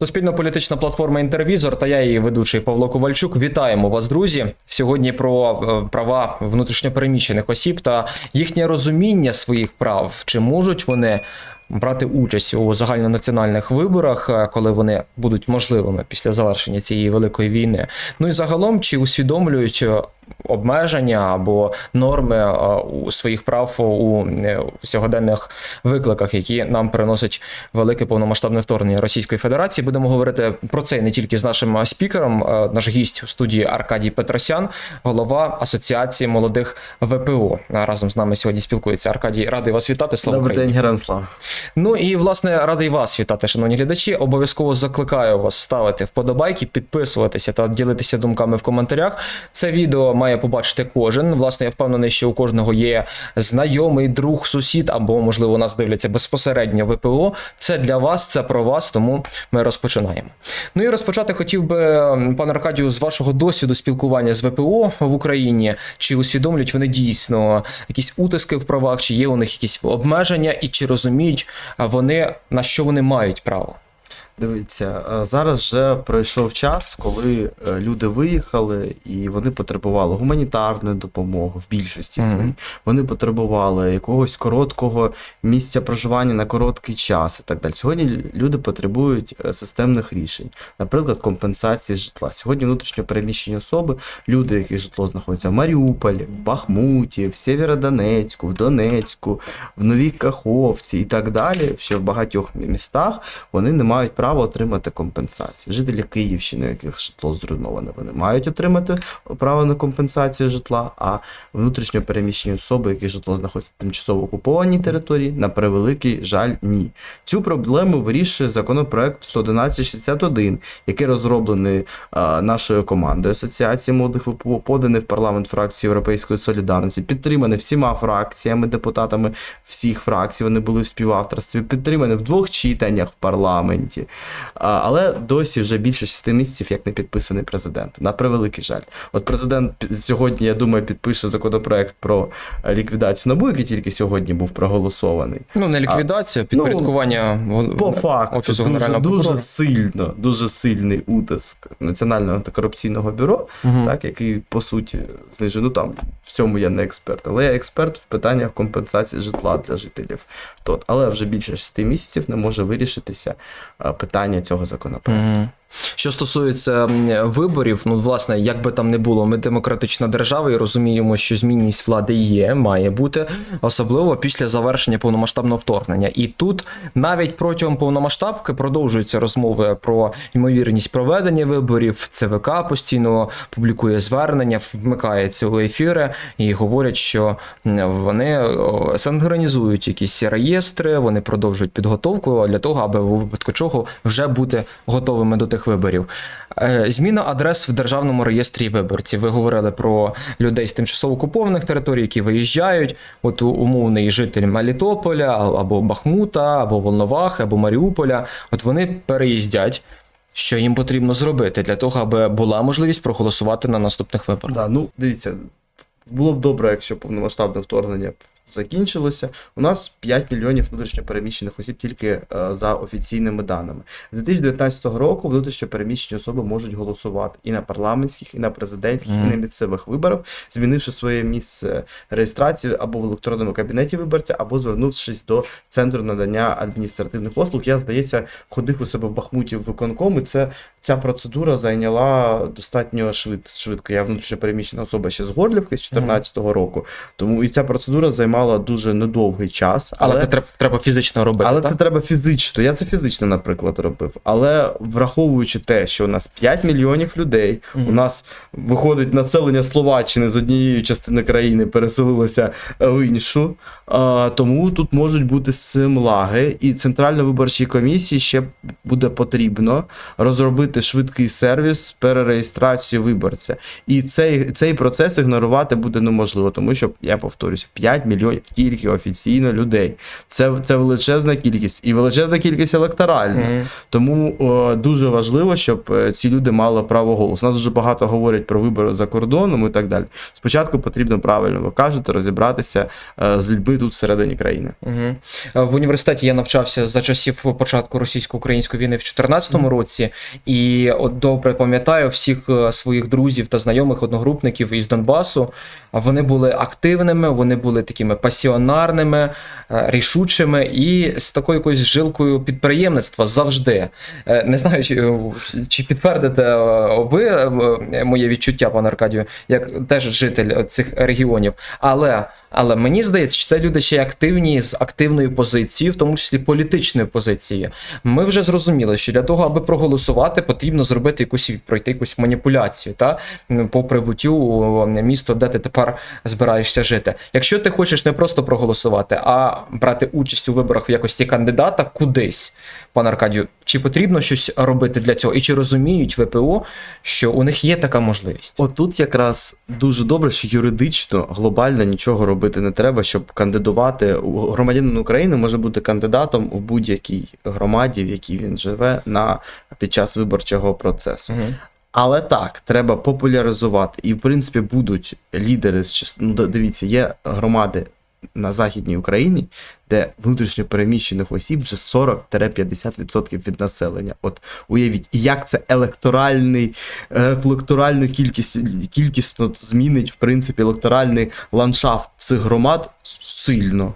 Суспільно-політична платформа Інтервізор та я її ведучий Павло Ковальчук. Вітаємо вас, друзі. Сьогодні про е, права внутрішньопереміщених осіб та їхнє розуміння своїх прав. Чи можуть вони брати участь у загальнонаціональних виборах, е, коли вони будуть можливими після завершення цієї великої війни? Ну і загалом, чи усвідомлюють е, обмеження або норми е, у своїх прав у е, сьогоденних викликах, які нам приносить велике повномасштабне вторгнення Російської Федерації. Будемо говорити про це не тільки з нашим е, спікером. Наш гість у студії Аркадій Петросян, голова Асоціації молодих ВПО. Разом з нами сьогодні спілкується. Аркадій, радий вас вітати. Слава Добрий Україні. день, героям слава. Ну і власне радий вас вітати, шановні глядачі. Обов'язково закликаю вас ставити вподобайки, підписуватися та ділитися думками в коментарях. Це відео має побачити кожен. Власне, я впевнений, що у кожного є знайомий, друг, сусід, або можливо нас дивляться безпосередньо ВПО. Це для вас, це про вас. Тому ми розпочинаємо. Ну і розпочати хотів би, пане Аркадію, з вашого досвіду спілкування з ВПО в Україні. Чи усвідомлюють вони дійсно якісь утиски в правах, чи є у них якісь обмеження, і чи розуміють вони на що вони мають право? Дивіться, зараз вже пройшов час, коли е, люди виїхали і вони потребували гуманітарної допомоги в більшості своїй. Вони потребували якогось короткого місця проживання на короткий час і так далі. Сьогодні люди потребують е, системних рішень, наприклад, компенсації житла. Сьогодні внутрішньо переміщені особи, люди, які житло знаходяться в Маріуполі, в Бахмуті, в Сєвєродонецьку, в Донецьку, в Новій Каховці і так далі. Ще в багатьох містах вони не мають права отримати компенсацію. Жителі Київщини, яких житло зруйноване, вони мають отримати право на компенсацію житла, а внутрішньо переміщені особи, які житло знаходиться на тимчасово окупованій території, на превеликий жаль, ні. Цю проблему вирішує законопроект 11161, який розроблений а, нашою командою Асоціації молодих ВПО, поданий в парламент фракції Європейської солідарності, підтриманий всіма фракціями, депутатами всіх фракцій. Вони були в співавторстві, підтриманий в двох читаннях в парламенті. А, але досі вже більше шести місяців, як не підписаний президентом. На превеликий жаль. От президент сьогодні, я думаю, підпише законопроект про е, ліквідацію НАБУ, який тільки сьогодні був проголосований. Ну не ліквідація, ну, підпорядкування гол- По факту, офісу дуже, генерального дуже сильно, дуже сильний утиск Національного антикорупційного бюро, Мгм. так, який по суті знижує. Ну там в цьому я не експерт, але я експерт в питаннях компенсації житла для жителів. Тот, але вже більше шести місяців не може вирішитися питання цього законопроекту. Що стосується виборів, ну власне, як би там не було, ми демократична держава і розуміємо, що змінність влади є, має бути, особливо після завершення повномасштабного вторгнення. І тут навіть протягом повномасштабки продовжуються розмови про ймовірність проведення виборів. ЦВК постійно публікує звернення, вмикається у ефіри і говорять, що вони синхронізують якісь реєстри, вони продовжують підготовку для того, аби у випадку чого вже бути готовими до тих виборів. Е, Зміна адрес в державному реєстрі виборців. Ви говорили про людей з тимчасово окупованих територій, які виїжджають. От умовний житель Мелітополя або Бахмута, або Волновахи, або Маріуполя. От вони переїздять. Що їм потрібно зробити для того, аби була можливість проголосувати на наступних виборах? Да, ну дивіться, було б добре, якщо повномасштабне вторгнення закінчилося. У нас 5 мільйонів внутрішньопереміщених осіб тільки е, за офіційними даними. З 2019 року внутрішньопереміщені особи можуть голосувати і на парламентських, і на президентських, і на місцевих виборах, змінивши своє місце реєстрації або в електронному кабінеті виборця, або звернувшись до центру надання адміністративних послуг. Я, здається, ходив у себе в Бахмуті в виконком, і це ця процедура зайняла достатньо швид, швидко. Я внутрішньопереміщена особа ще з Горлівки з 2014 року. Тому і ця процедура займала дуже недовгий час. Але, Але, це треба, фізично робити. але так? це треба фізично. Я це фізично, наприклад, робив. Але враховуючи те, що у нас 5 мільйонів людей, у нас виходить населення Словаччини з однієї частини країни переселилося в іншу. А, тому тут можуть бути симлаги, і Центральної виборчій комісії ще буде потрібно розробити швидкий сервіс з перереєстрацією виборця. І цей, цей процес ігнорувати буде неможливо, тому що я повторюся, 5 мільйонів мільйонів тільки офіційно людей. Це, це величезна кількість і величезна кількість електоральна. Мгм. Тому е, дуже важливо, щоб е, ці люди мали право голосу. Нас дуже багато говорять про вибори за кордоном і так далі. Спочатку потрібно правильно ви кажете, розібратися е, з людьми тут всередині країни. Угу. В університеті я навчався за часів початку російсько-української війни в 2014 році, і от добре пам'ятаю всіх е, своїх друзів та знайомих одногрупників із Донбасу. А Вони були активними, вони були такими пасіонарними, е, рішучими і з такою якоюсь жилкою підприємництва завжди. Е, Не знаю, чи, чи підтвердите е, ви моє відчуття, пане Аркадію, як теж житель цих регіонів. Але, але мені здається, що це люди ще й активні з активною позицією, в тому числі політичною позицією. Ми вже зрозуміли, що для того, аби проголосувати, потрібно зробити якусь пройти якусь маніпуляцію, та по прибуттю у місто, де ти тепер збираєшся жити. Якщо ти хочеш не просто проголосувати, а брати участь у виборах в якості кандидата кудись, пане Аркадію, чи потрібно щось робити для цього? І чи розуміють ВПО, що у них є така можливість? Отут якраз дуже добре, що юридично глобально нічого робити не треба, щоб кандидувати. Громадянин України може бути кандидатом в будь-якій громаді, в якій він живе на під час виборчого процесу. Угу. Але так, треба популяризувати. І, в принципі, будуть лідери з ну, дивіться, є громади на Західній Україні, де внутрішньо переміщених осіб вже 40-50% від населення. От уявіть, як це електоральний, е, електоральну кількість кількісно змінить, в принципі, електоральний ландшафт цих громад сильно.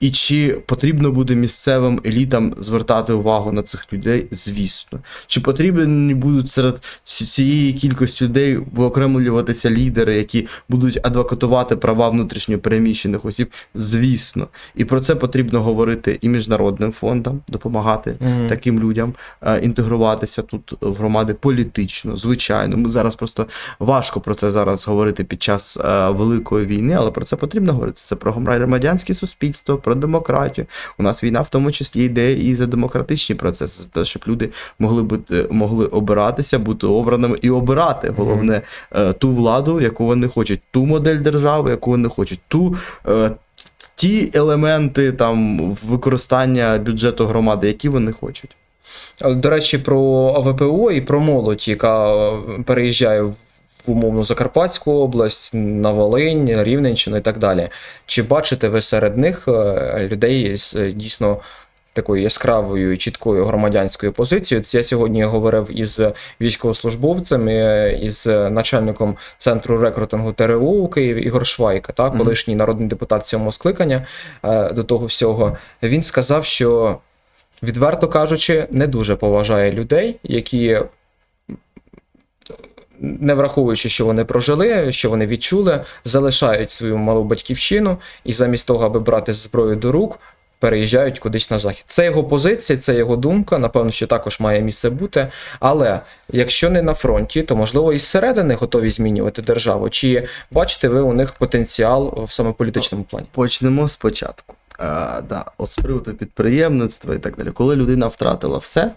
І чи потрібно буде місцевим елітам звертати увагу на цих людей? Звісно. Чи потрібні будуть серед цієї кількості людей виокремлюватися лідери, які будуть адвокатувати права внутрішньо переміщених осіб? Звісно. І про це потрібно говорити і міжнародним фондам, допомагати Мгм. таким людям е, інтегруватися тут в громади політично, звичайно. Ми зараз просто важко про це зараз говорити під час е, великої війни, але про це потрібно говорити. Це про громадянське суспільство, про демократію. У нас війна в тому числі йде і за демократичні процеси, за те, щоб люди могли бути могли обиратися, бути обраними і обирати. Головне е, ту владу, яку вони хочуть, ту модель держави, яку вони хочуть, ту. е, Ті елементи там використання бюджету громади, які вони хочуть. До речі, про ВПО і про молодь, яка е, переїжджає в в умовну Закарпатську область, на Волинь, Рівненщину і так далі. Чи бачите ви серед них е, людей з е, дійсно такою яскравою і чіткою громадянською позицією? Це я сьогодні говорив із військовослужбовцем, е, із начальником центру рекрутингу ТРО у Києві Ігор Швайка, та, колишній народний депутат сьомого скликання до того всього. Він сказав, що відверто кажучи, не дуже поважає людей, які, не враховуючи, що вони прожили, що вони відчули, залишають свою малу батьківщину і замість того, аби брати зброю до рук, переїжджають кудись на захід. Це його позиція, це його думка. Напевно, що також має місце бути. Але якщо не на фронті, то можливо і зсередини готові змінювати державу. Чи бачите ви у них потенціал в саме політичному плані? Почнемо спочатку. А, да, от з приводу підприємництва і так далі. Коли людина втратила все,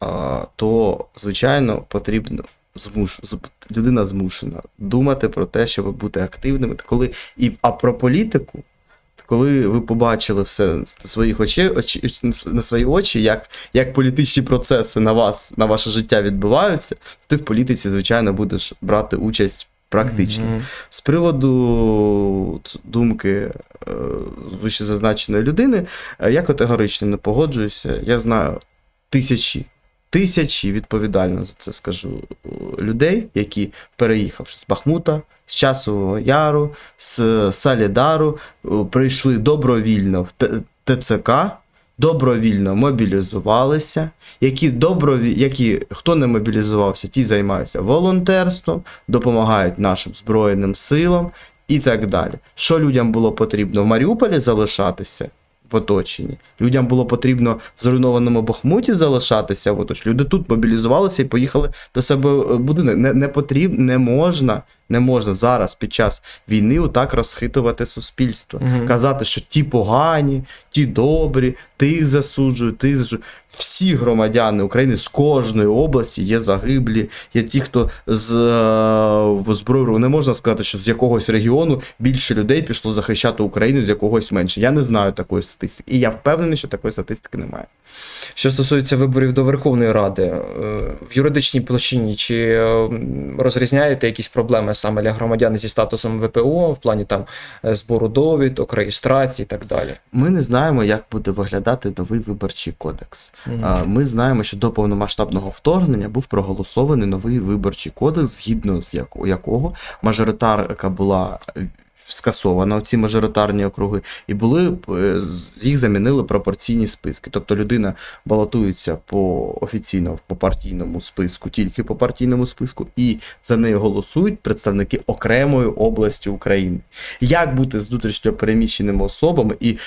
а, то, звичайно, потрібно змуш... людина змушена думати про те, щоб бути активними. Коли... І... А про політику, коли ви побачили все на своїх очей, очі... на свої очі, як, як політичні процеси на вас, на ваше життя відбуваються, то ти в політиці, звичайно, будеш брати участь практично. Мгм. З приводу думки е, вище зазначеної людини, е, я категорично не погоджуюся. Я знаю тисячі, тисячі, відповідально за це скажу, е, людей, які, переїхавши з Бахмута, з Часового Яру, з Салідару, е, прийшли добровільно в ТЦК. Добровільно мобілізувалися, які доброві... які хто не мобілізувався, ті займаються волонтерством, допомагають нашим Збройним силам і так далі. Що людям було потрібно в Маріуполі залишатися в оточенні? Людям було потрібно в зруйнованому Бахмуті залишатися в оточенні. Люди тут мобілізувалися і поїхали до себе в будинок. Не, не потрібно, не можна, Не можна зараз під час війни отак розхитувати суспільство. Мгм. Казати, що ті погані, ті добрі, тих засуджую, тих засуджую. Всі громадяни України з кожної області є загиблі, є ті, хто з е, зброю. Не можна сказати, що з якогось регіону більше людей пішло захищати Україну, з якогось менше. Я не знаю такої статистики. І я впевнений, що такої статистики немає. Що стосується виборів до Верховної Ради, е, в юридичній площині, чи е, розрізняєте якісь проблеми саме для громадян зі статусом ВПО в плані там е, збору довідок, реєстрації і так далі? Ми не знаємо, як буде виглядати новий виборчий кодекс. А, Ми знаємо, що до повномасштабного вторгнення був проголосований новий виборчий кодекс, згідно з яко- якого мажоритарка була скасована, ці мажоритарні округи, і були е, їх замінили пропорційні списки. Тобто людина балотується по офіційно по партійному списку, тільки по партійному списку, і за нею голосують представники окремої області України. Як бути з внутрішньо переміщеними особами і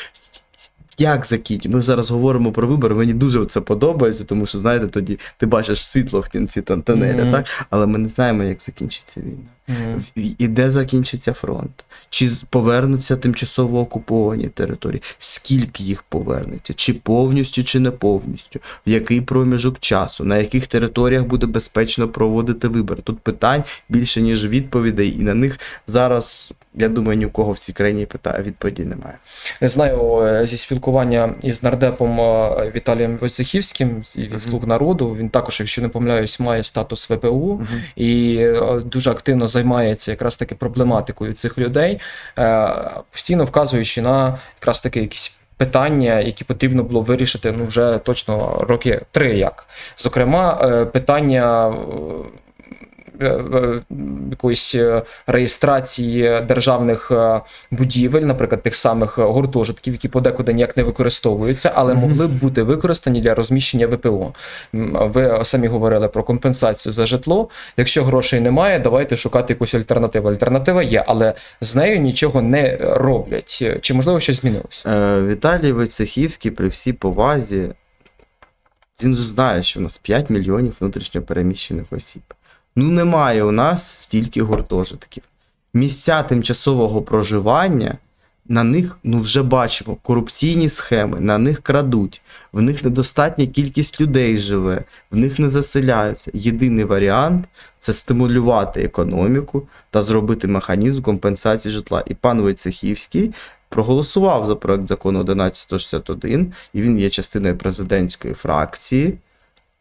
як закінчити? Ми зараз говоримо про вибори. Мені дуже це подобається, тому що знаєте, тоді ти бачиш світло в кінці тон- тонеля, Мгм. так? Але ми не знаємо, як закінчиться війна. Мгм. І де закінчиться фронт? Чи повернуться тимчасово окуповані території? Скільки їх повернеться? Чи повністю, чи не повністю? В який проміжок часу? На яких територіях буде безпечно проводити вибори? Тут питань більше, ніж відповідей, і на них зараз, я думаю, ні в кого в цій країні відповіді немає. Я знаю зі спілкування із нардепом Віталієм Войцехівським від слуг народу. Він також, якщо не помиляюсь, має статус ВПУ і е, дуже активно займається якраз таки проблематикою цих людей, е, постійно вказуючи на якраз таки якісь. Питання, які потрібно було вирішити, ну вже точно роки три як. Зокрема, е, питання е, якоїсь е, реєстрації державних е, будівель, наприклад, тих самих е, гуртожитків, які подекуди ніяк не використовуються, але могли б бути використані для розміщення ВПО. Ви самі говорили про компенсацію за житло. Якщо грошей немає, давайте шукати якусь альтернативу. Альтернатива є, але з нею нічого не роблять. Чи можливо щось змінилося? Е, Віталій Войцехівський при всій повазі, він же знає, що у нас 5 мільйонів внутрішньопереміщених осіб. Ну, немає у нас стільки гуртожитків. Місця тимчасового проживання, на них ну, вже бачимо корупційні схеми, на них крадуть, в них недостатня кількість людей живе, в них не заселяються. Єдиний варіант це стимулювати економіку та зробити механізм компенсації житла. І пан Войцехівський проголосував за проект закону 1161, і він є частиною президентської фракції,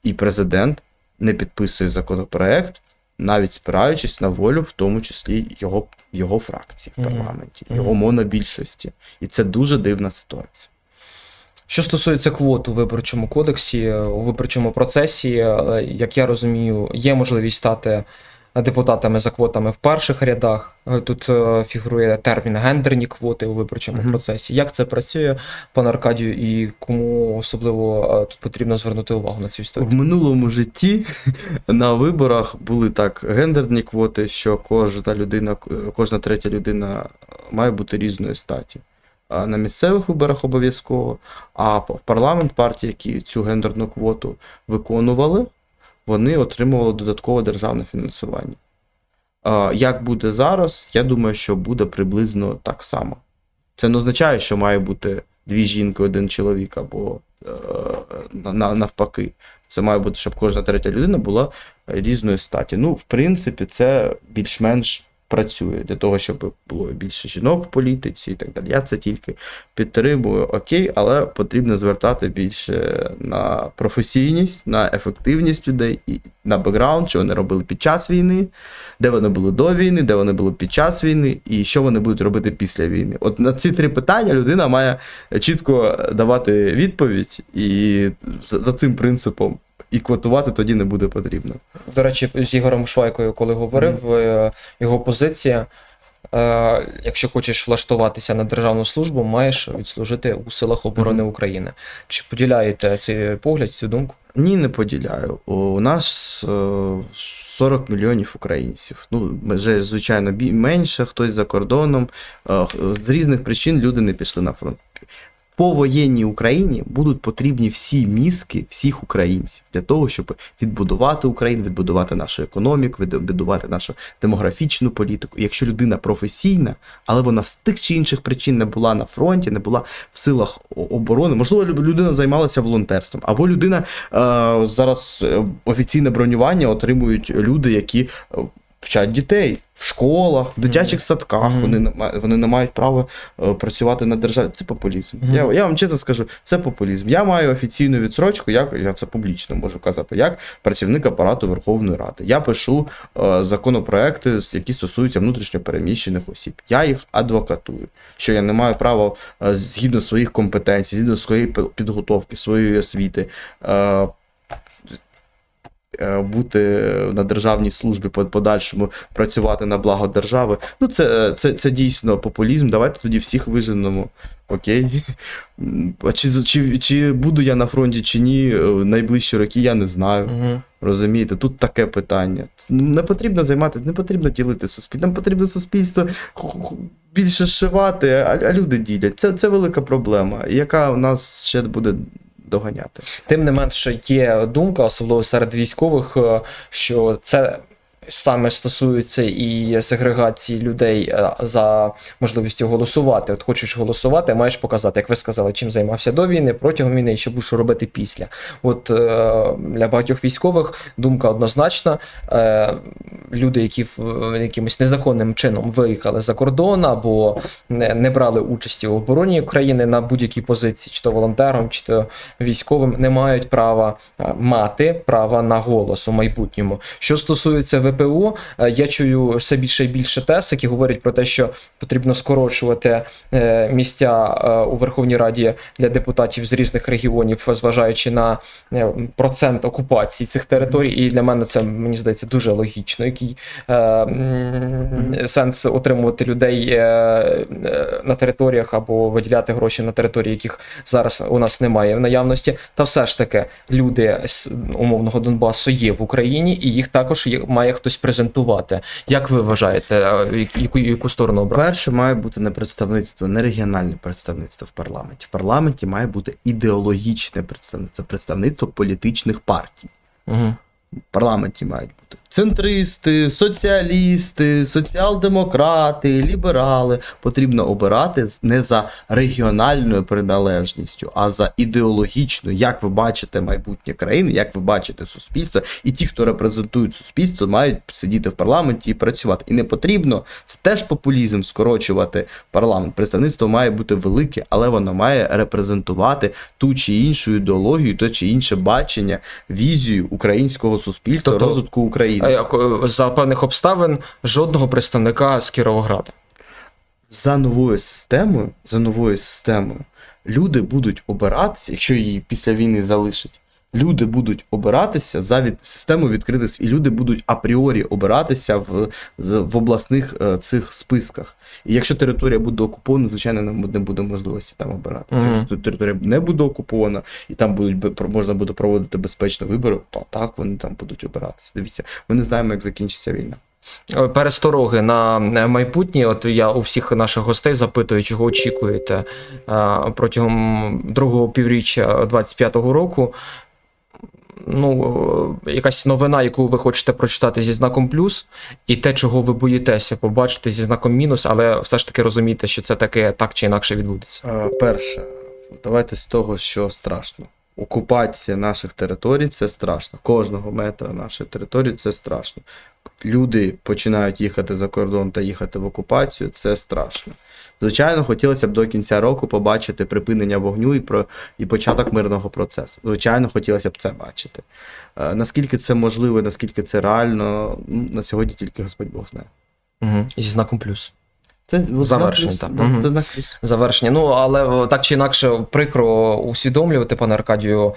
і президент не підписує законопроект, навіть спираючись на волю, в тому числі його, його фракції в парламенті, його монобільшості. І це дуже дивна ситуація. Що стосується квот у виборчому кодексі, у виборчому процесі, е, як я розумію, є можливість стати депутатами за квотами в перших рядах. Е, Тут е, фігурує термін гендерні квоти у виборчому Мгм. процесі. Як це працює, пане Аркадію, і кому особливо е, тут потрібно звернути увагу на цю історію? В минулому житті на виборах були так гендерні квоти, що кожна людина, кожна третя людина має бути різної статі. На місцевих виборах обов'язково. А в парламент партії, які цю гендерну квоту виконували, вони отримували додаткове державне фінансування. Як буде зараз, я думаю, що буде приблизно так само. Це не означає, що має бути дві жінки, один чоловік або е, на- на- навпаки. Це має бути, щоб кожна третя людина була різної статі. Ну, в принципі, це більш-менш працює для того, щоб було більше жінок в політиці і так далі. Я це тільки підтримую, окей, але потрібно звертати більше на професійність, на ефективність людей і на бекграунд, що вони робили під час війни, де вони були до війни, де вони були під час війни, і що вони будуть робити після війни. От на ці три питання людина має чітко давати відповідь, і за, цим принципом і квотувати тоді не буде потрібно. До речі, з Ігорем Швайкою, коли говорив, е, його позиція. е, Якщо хочеш влаштуватися на державну службу, маєш відслужити у силах оборони України. Чи поділяєте цей погляд, цю думку? Ні, не поділяю. У нас е, 40 мільйонів українців. Ну, вже, звичайно, менше, хтось за кордоном. Е, З різних причин люди не пішли на фронт. Повоєнній Україні будуть потрібні всі мізки всіх українців для того, щоб відбудувати Україну, відбудувати нашу економіку, відбудувати нашу демографічну політику. Якщо людина професійна, але вона з тих чи інших причин не була на фронті, не була в силах оборони, можливо, лю- людина займалася волонтерством, або людина е, зараз е, офіційне бронювання отримують люди, які е, вчать дітей в школах, в дитячих садках. Вони не вони не мають права е, працювати на державі. Це популізм. Я, я вам чесно скажу, це популізм. Я маю офіційну відсрочку, як я це публічно можу казати, як працівник апарату Верховної Ради. Я пишу е, законопроекти, які стосуються внутрішньопереміщених осіб. Я їх адвокатую. Що я не маю права е, згідно своїх компетенцій, згідно своєї підготовки, своєї освіти. е, Бути на державній службі по подальшому працювати на благо держави. Ну, це, це, це дійсно популізм. Давайте тоді всіх виженемо. Окей. А чи, чи, чи буду я на фронті, чи ні, е, в найближчі роки, я не знаю. Угу. Розумієте, тут таке питання. Не потрібно займатися, не потрібно ділити суспільство. Нам потрібно суспільство більше зшивати, а, а люди ділять. Це, це велика проблема, яка в нас ще буде доганяти. Тим не менше, є думка, особливо серед військових, е, що це саме стосується і сегрегації людей е, за можливістю голосувати. От хочеш голосувати, маєш показати, як ви сказали, чим займався до війни, протягом війни і що будеш робити після. От е, для багатьох військових думка однозначна. Е, люди, які в- якимось незаконним чином виїхали за кордон або не, брали участі у обороні країни на будь-якій позиції, чи то волонтером, чи то військовим, не мають права мати права на голос у майбутньому. Що стосується ВПО, е, я чую все більше і більше тез, які говорять про те, що потрібно скорочувати е, місця е, у Верховній Раді для депутатів з різних регіонів, зважаючи на процент окупації цих територій. І для мене це мені здається дуже логічно. Який сенс отримувати людей на територіях або виділяти гроші на території, яких зараз у нас немає в наявності. Та все ж таки люди з умовного Донбасу є в Україні, і їх також має хтось презентувати. Як ви вважаєте, яку, яку сторону обрати? Перше має бути не представництво, не регіональне представництво в парламенті. В парламенті має бути ідеологічне представництво, представництво політичних партій. Угу. В парламенті мають бути центристи, соціалісти, соціал-демократи, ліберали. Потрібно обирати не за регіональною приналежністю, а за ідеологічною, як ви бачите майбутнє країни, як ви бачите суспільство. І ті, хто репрезентують суспільство, мають сидіти в парламенті і працювати. І не потрібно, це теж популізм скорочувати парламент. Представництво має бути велике, але воно має репрезентувати ту чи іншу ідеологію, то чи інше бачення, візію українського суспільства, Тобто- розвитку України. Як, е, За певних обставин жодного представника з Кіровограда. за новою системою, за новою системою, люди будуть обиратися, якщо її після війни залишать. Люди будуть обиратися за від систему відкритих і люди будуть апріорі обиратися в, в обласних е, цих списках. І якщо територія буде окупована, звичайно, нам не буде можливості там обирати. Мгм. Якщо територія не буде окупована і там будуть можна буде проводити безпечно вибори, то так вони там будуть обиратися. Дивіться, ми не знаємо, як закінчиться війна. Е, Перестороги на е, майбутнє. От я у всіх наших гостей запитую, чого очікуєте е, протягом другого півріччя 25-го року. Ну, е, якась новина, яку ви хочете прочитати зі знаком плюс, і те, чого ви боїтеся побачити зі знаком мінус, але все ж таки розумієте, що це таке так чи інакше відбудеться. Е, Перше, давайте з того, що страшно. Окупація наших територій це страшно. Кожного метра нашої території це страшно. Люди починають їхати за кордон та їхати в окупацію, це страшно. Звичайно, хотілося б до кінця року побачити припинення вогню і, про, і початок мирного процесу. Звичайно, хотілося б це бачити. Е, Наскільки це можливо, наскільки це реально, на сьогодні тільки Господь Бог знає. Угу. Зі знаком плюс. Це Завершення, плюс. так. Да, Мгм. Це знак плюс. Завершення. Ну, але так чи інакше прикро усвідомлювати, пане Аркадію,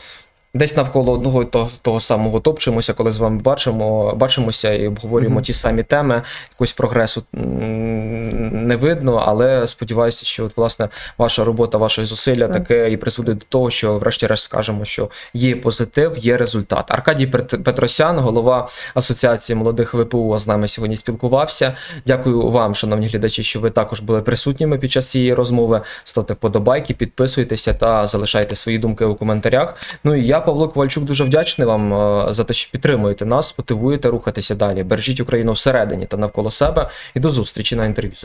Десь навколо одного і того, того самого топчемося, коли з вами бачимо, бачимося і обговорюємо Мгм. ті самі теми. Якогось прогресу не видно, але сподіваюся, що от, власне ваша робота, ваші зусилля Так. таке і призводить до того, що врешті-решт скажемо, що є позитив, є результат. Аркадій Пет- Петросян, голова Асоціації молодих ВПУ, з нами сьогодні спілкувався. Дякую вам, шановні глядачі, що ви також були присутніми під час цієї розмови. Ставте вподобайки, підписуйтеся та залишайте свої думки у коментарях. Ну і я, Павло Ковальчук, дуже вдячний вам е, за те, що підтримуєте нас, мотивуєте рухатися далі. Бережіть Україну всередині та навколо себе. І до зустрічі на інтерв'ю.